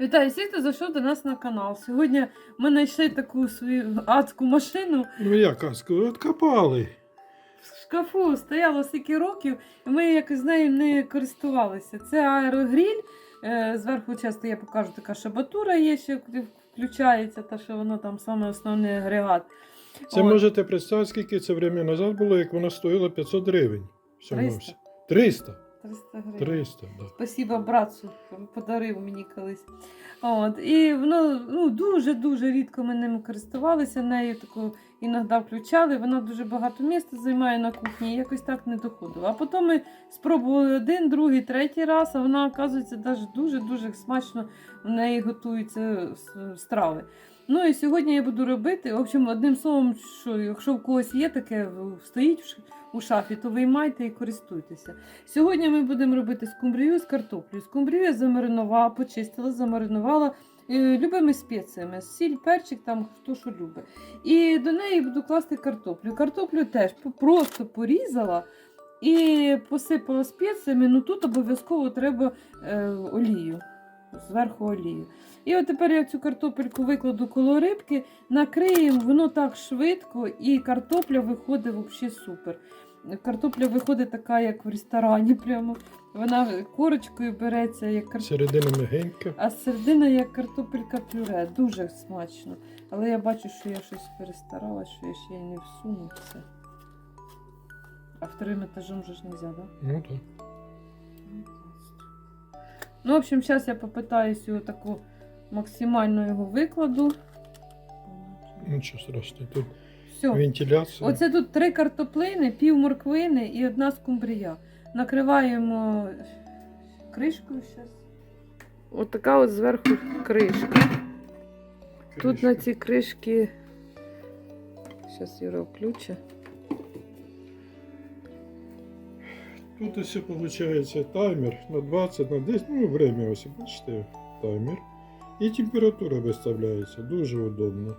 Вітаю всіх, хто зайшов до нас на канал. Сьогодні ми знайшли таку свою адську машину. Ну як казку, откопали. В шкафу стояло стільки років, і ми якось з нею не користувалися. Це аерогріль. Е, Зверху часто я покажу така шабатура є, що включається, та що воно там саме основний агрегат. Це От. можете представити, скільки це время назад було, як вона стоїла 500 гривень. 300. 300. 300 гривень. 300, да. Спасибо братцу, подарив мені колись. От. І ну, ну, дуже-дуже рідко ми ним користувалися нею, таку іноді включали. Вона дуже багато місця займає на кухні, і якось так не доходило. А потім ми спробували один, другий, третій раз, а вона, оказується, навіть дуже-дуже смачно в неї готуються страви. Ну і сьогодні я буду робити. В общем, одним словом, що якщо в когось є таке, стоїть у шафі, то виймайте і користуйтеся. Сьогодні ми будемо робити скумбрію з картоплею. Скумбрію я замаринувала, почистила, замаринувала любими спеціями. Сіль, перчик, там хто що любить. І до неї буду класти картоплю. Картоплю теж просто порізала і посипала спеціями. Ну тут обов'язково треба е, олію. Зверху олію. І от тепер я цю картопельку викладу коло рибки, накриємо, воно так швидко, і картопля виходить взагалі супер. Картопля виходить така, як в ресторані. Прямо. Вона корочкою береться, як картопля. Середина мягенька. А середина як картопелька пюре. Дуже смачно. Але я бачу, що я щось перестаралась, що я ще й не всуну це. А вторим етажом же ж не можна, так? Ну так. Ну, в общем, зараз я попитаюсь його таку максимально його викладу. Ну що страшно. Тут Все. вентиляція. Оце тут три картоплини, пів морквини і одна скумбрія. Накриваємо кришкою зараз. От от зверху кришка. Тут на цій кришці. Зараз Юра включить. Тут ось виходить таймер на 20, на 10, ну время ось, бачите, таймер. І температура виставляється, дуже удобно.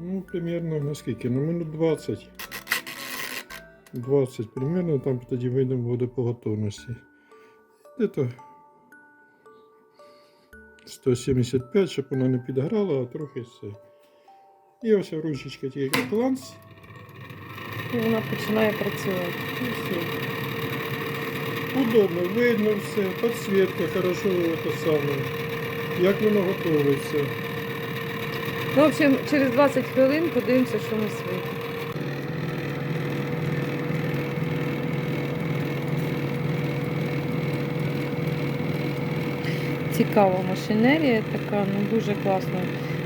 Ну, примерно на скільки? Ну, минут 20. 20 примерно, там тоді вийдемо буде по готовності. Где-то 175, щоб вона не підграла, а трохи все. І ось ручечка тільки кланц. І вона починає працювати. І все. Удобно, видно все, підсвітка хорошо саме. Як воно готується. Ну, в общем, через 20 хвилин подивимося, що нас вийде. Цікава машинерія така, ну дуже класно.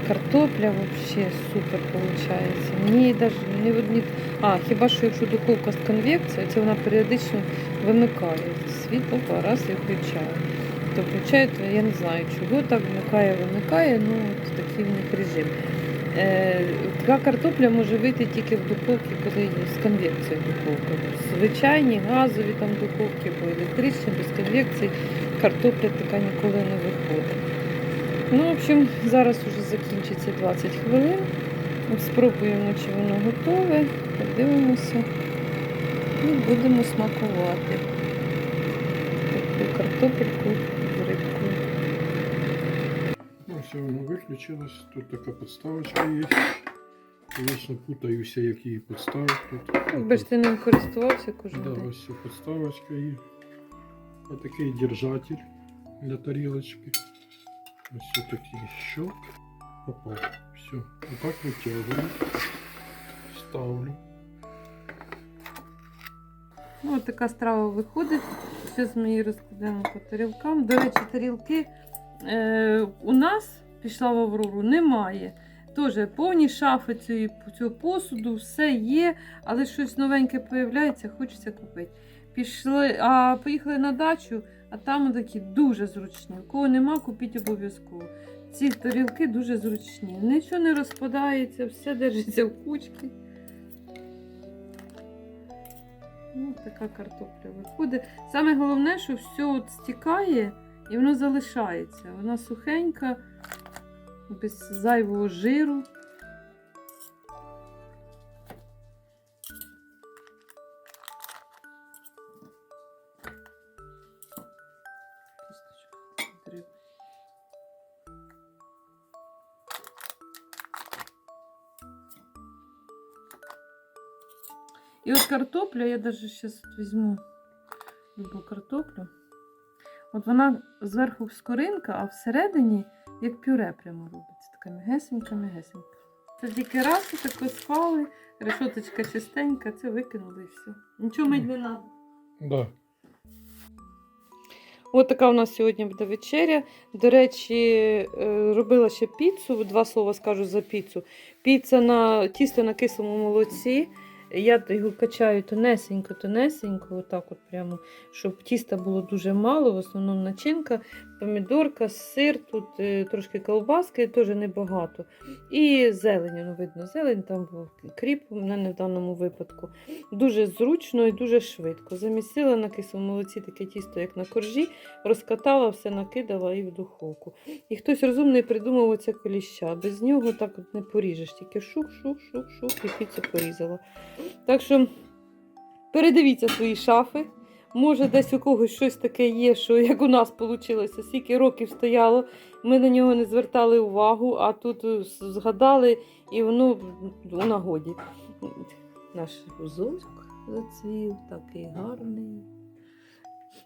Картопля взагалі супер виходить. Мені навіть не одні. А, хіба що якщо духовка з конвекцією, це вона періодично вимикає світло, раз і включає. То включає, то я не знаю, чого так вмикає, вимикає, ну от такий в них режим. Е, така картопля може вийти тільки в духовці, коли з конвекцією духовка. Звичайні газові там духовки, бо електричні, без конвекції картопля така ніколи не виходить. Ну, в общем, зараз вже закінчиться 20 хвилин. Спробуємо, чи воно готове, подивимося і будемо смакувати таку картопельку все, воно виключилось. Тут така підставочка є. Звісно, путаюся, як її підставити тут. Якби ж ти ним користувався кожен Да, день. ось ця підставочка є. Ось такий держатель для тарілочки. Ось такий щелк. Попав. Все. Отак витягую. Ставлю. Ну, от така страва виходить. Зараз ми її розкладемо по тарілкам. До речі, тарілки е, у нас пішла в Аврору, немає. Тоже повні шафи цієї, цього посуду, все є, але щось новеньке появляється, хочеться купити. Пішли, а поїхали на дачу, а там такі дуже зручні. У кого нема, купіть обов'язково. Ці тарілки дуже зручні. Нічого не розпадається, все держиться в кучки. Ну, така картопля виходить. Саме головне, що все от стікає і воно залишається. Вона сухенька, без зайвого жиру. І от картопля, я навіть зараз візьму любу картоплю. От вона зверху скоринка, а всередині як пюре прямо робиться. Така м'ягесенька. Це тільки раз тако склали, решоточка чистенька, це викинули і все. Нічого мить не треба. Да. От така у нас сьогодні буде вечеря. До речі, е, робила ще піцу. Два слова скажу за піцу. Піца на тісто на кислому молоці. Я його качаю тонесенько, тонесенько, отак от прямо, щоб тіста було дуже мало, в основному начинка, помідорка, сир, тут е, трошки колбаски, теж небагато. І зелень, ну видно, зелень, там був кріп у мене в даному випадку. Дуже зручно і дуже швидко. Замісила на кислому молоці таке тісто, як на коржі, розкатала, все накидала і в духовку. І хтось розумний придумав оце коліща. Без нього так от не поріжеш, тільки шух, шух, шух, шух, і піцу порізала. Так що передивіться свої шафи. Може, десь у когось щось таке є, що як у нас вийшло, скільки років стояло, ми на нього не звертали увагу, а тут е, згадали і воно у нагоді. Наш гузочок зацвів, такий гарний.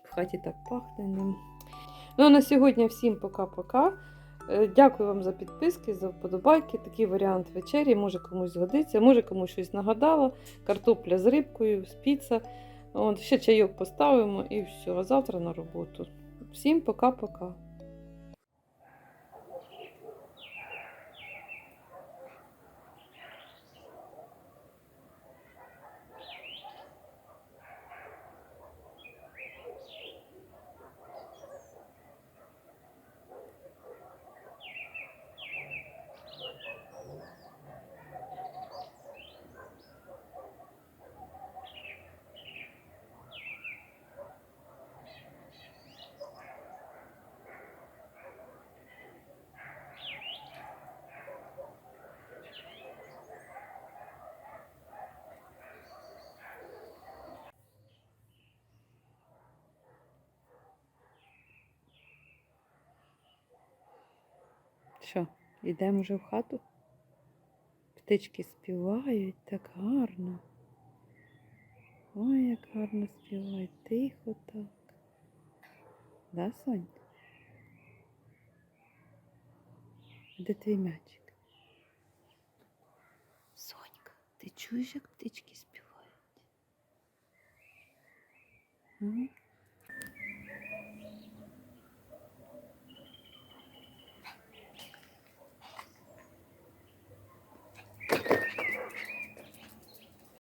В хаті так пахне ним. Ну а на сьогодні всім пока-пока. Е, Дякую вам за підписки, за вподобайки. Такий варіант вечері. Може комусь згодиться, може комусь щось нагадала. Картопля з рибкою, з піца. От, ще чайок поставимо і все. А завтра на роботу. Всім пока-пока. Що, йдемо вже в хату? Птички співають так гарно. Ой, як гарно співають, тихо так. Да, Сонь? Де твій м'ячик? Сонька, ти чуєш, як птички співають? М?